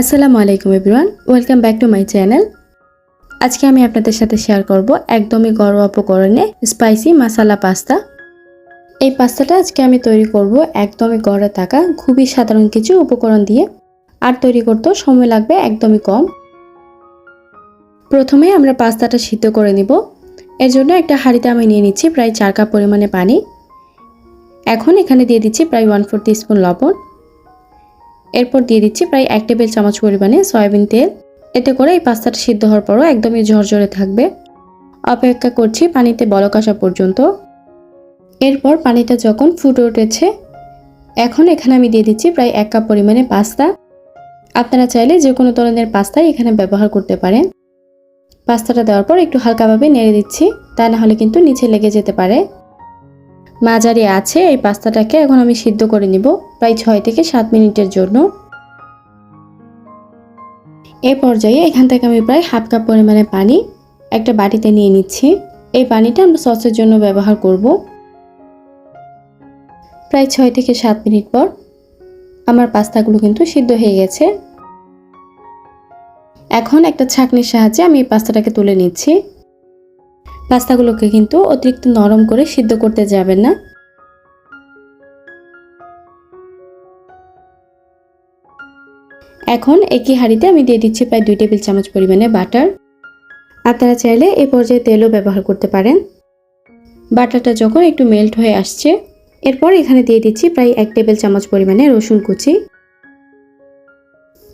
আসসালামু আলাইকুম everyone, welcome back to my channel. আজকে আমি আপনাদের সাথে শেয়ার করব একদমই ঘরোয়া উপকরণে স্পাইসি মশালা পাস্তা। এই পাস্তাটা আজকে আমি তৈরি করব একদমই ঘরে থাকা খুবই সাধারণ কিছু উপকরণ দিয়ে। আর তৈরি করতেও সময় লাগবে একদমই কম। প্রথমে আমরা পাস্তাটা সিদ্ধ করে নিব। এর জন্য একটা হাঁড়িতে আমি নিয়ে নিচ্ছি প্রায় চার কাপ পরিমাণে পানি। এখন এখানে দিয়ে দিচ্ছি প্রায় ওয়ান ফোর স্পুন লবণ। এরপর দিয়ে দিচ্ছি প্রায় এক টেবিল চামচ পরিমাণে সয়াবিন তেল। এতে করে এই পাস্তাটা সিদ্ধ হওয়ার পরও একদমই ঝরঝরে থাকবে। অপেক্ষা করছি পানিতে বলক আসা পর্যন্ত। এরপর পানিটা যখন ফুটে উঠেছে, এখন এখানে আমি দিয়ে দিচ্ছি প্রায় এক কাপ পরিমাণে পাস্তা। আপনারা চাইলে যে কোনো ধরনের পাস্তাই এখানে ব্যবহার করতে পারেন। পাস্তাটা দেওয়ার পর একটু হালকাভাবে নেড়ে দিচ্ছি, তা না হলে কিন্তু নিচে লেগে যেতে পারে। মাঝারি আছে এই পাস্তাটাকে, এখন আমি সিদ্ধ করে নিব। প্রায় ছয় থেকে সাত মিনিটের জন্য। এ পর্যায়ে এখান থেকে আমি প্রায় হাফ কাপ পরিমাণে পানি একটা বাটিতে নিয়ে নিচ্ছি। এই পানিটা আমরা সসের জন্য ব্যবহার করব। প্রায় ছয় থেকে সাত মিনিট পর আমার পাস্তাগুলো কিন্তু সিদ্ধ হয়ে গেছে। এখন একটা ছাঁকনির সাহায্যে আমি এই পাস্তাটাকে তুলে নিচ্ছি। পাস্তাগুলোকে কিন্তু অতিরিক্ত নরম করে সিদ্ধ করতে যাবেন না। এখন একই হাঁড়িতে আমি দিয়ে দিচ্ছি প্রায় দুই টেবিল চামচ পরিমাণে বাটার। আপনারা চাইলে এ পর্যায়ে তেলও ব্যবহার করতে পারেন। বাটারটা যখন একটু মেল্ট হয়ে আসছে, এরপর এখানে দিয়ে দিচ্ছি প্রায় এক টেবিল চামচ পরিমাণে রসুন কুচি।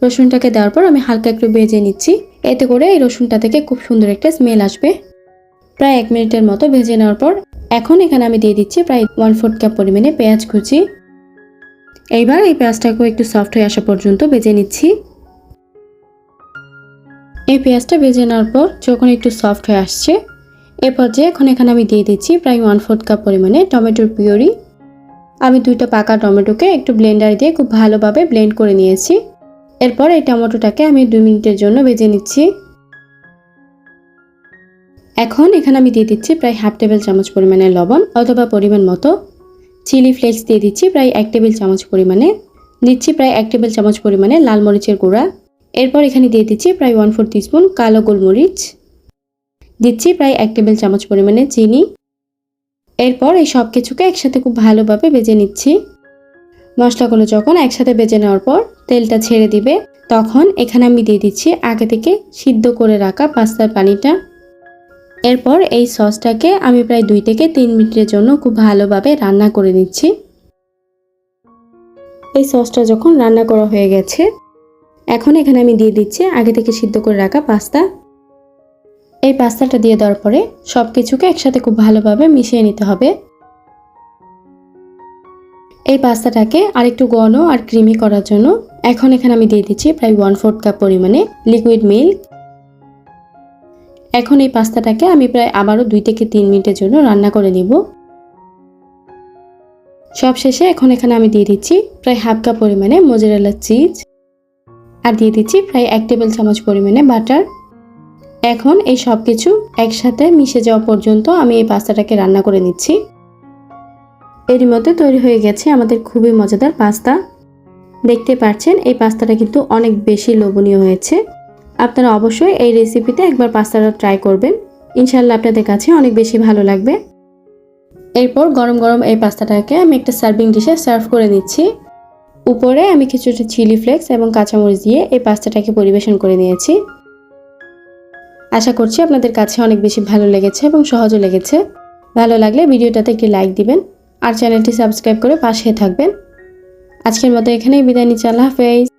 রসুনটাকে দেওয়ার পর আমি হালকা একটু ভেজে নিচ্ছি। এতে করে এই রসুনটা থেকে খুব সুন্দর একটা স্মেল আসবে। প্রায় এক মিনিটের মতো ভেজে নেওয়ার পর এখন এখানে আমি দিয়ে দিচ্ছি প্রায় ওয়ান ফোর্থ কাপ পরিমাণে পেঁয়াজ কুচি। এইবার এই পেঁয়াজটাকেও একটু সফট হয়ে আসা পর্যন্ত বেজে নিচ্ছি। এই পেঁয়াজটা বেজে নেওয়ার পর যখন একটু সফট হয়ে আসছে, এ পর্যায়ে এখন এখানে আমি দিয়ে দিচ্ছি প্রায় ওয়ান ফোর্থ কাপ পরিমাণে টমেটোর পিওরি আমি দুইটা পাকা টমেটোকে একটু ব্লেন্ডার দিয়ে খুব ভালোভাবে ব্লেন্ড করে নিয়েছি। এরপর এই টমেটোটাকে আমি দুই মিনিটের জন্য বেজে নিচ্ছি। এখন এখানে আমি দিয়ে দিচ্ছি প্রায় হাফ টেবিল চামচ পরিমাণে লবণ, অথবা পরিমাণ মতো। চিলি ফ্লেক্স দিয়ে দিচ্ছি প্রায় এক টেবিল চামচ পরিমাণে। দিচ্ছি প্রায় এক টেবিল চামচ পরিমাণে লাল মরিচের গুঁড়া। এরপর এখানে দিয়ে দিচ্ছি প্রায় ওয়ান ফোর স্পুন কালো গোলমরিচ। দিচ্ছি প্রায় এক টেবিল চামচ পরিমাণে চিনি। এরপর এই সব কিছুকে একসাথে খুব ভালোভাবে বেজে নিচ্ছি। মশলাগুলো যখন একসাথে বেজে নেওয়ার পর তেলটা ছেড়ে দিবে, তখন এখানে আমি দিয়ে দিচ্ছি আগে থেকে সিদ্ধ করে রাখা পাস্তার পানিটা। এরপর এই সসটাকে আমি প্রায় দুই থেকে তিন মিনিটের জন্য খুব ভালোভাবে রান্না করে নিচ্ছি। এই সসটা যখন রান্না করা হয়ে গেছে, এখন এখানে আমি দিয়ে দিচ্ছি আগে থেকে সিদ্ধ করে রাখা পাস্তা। এই পাস্তাটা দিয়ে দেওয়ার পরে সব কিছুকে একসাথে খুব ভালোভাবে মিশিয়ে নিতে হবে। এই পাস্তাটাকে আরেকটু ঘন আর ক্রিমি করার জন্য এখন এখানে আমি দিয়ে দিচ্ছি প্রায় ওয়ান ফোর্থ কাপ পরিমাণে লিকুইড মিল্ক এখন এই পাস্তাটাকে আমি প্রায় আবারও দুই থেকে তিন মিনিটের জন্য রান্না করে নিব। সব শেষে এখন এখানে আমি দিয়ে দিচ্ছি প্রায় হাফ কাপ পরিমাণে মোজারেলা চিজ আর দিয়ে দিচ্ছি প্রায় এক টেবিল চামচ পরিমাণে বাটার। এখন এই সব কিছু একসাথে মিশে যাওয়া পর্যন্ত আমি এই পাস্তাটাকে রান্না করে নিচ্ছি। এরই মধ্যে তৈরি হয়ে গেছে আমাদের খুবই মজাদার পাস্তা। দেখতে পাচ্ছেন, এই পাস্তাটা কিন্তু অনেক বেশি লোভনীয় হয়েছে। আপনারা অবশ্যই এই রেসিপিতে একবার পাস্তাটা ট্রাই করবেন। ইনশাল্লাহ আপনাদের কাছে অনেক বেশি ভালো লাগবে। এরপর গরম গরম এই পাস্তাটাকে আমি একটা সার্ভিং ডিশে সার্ভ করে নিচ্ছি। উপরে আমি কিছুটা চিলি ফ্লেক্স এবং কাঁচামরিচ দিয়ে এই পাস্তাটাকে পরিবেশন করে নিয়েছি। আশা করছি আপনাদের কাছে অনেক বেশি ভালো লেগেছে এবং সহজও লেগেছে। ভালো লাগলে ভিডিওটাতে একটি লাইক দিবেন আর চ্যানেলটি সাবস্ক্রাইব করে পাশে থাকবেন। আজকের মতো এখানেই বিদায় নিচ্ছি। আল্লাহ হাফেজ।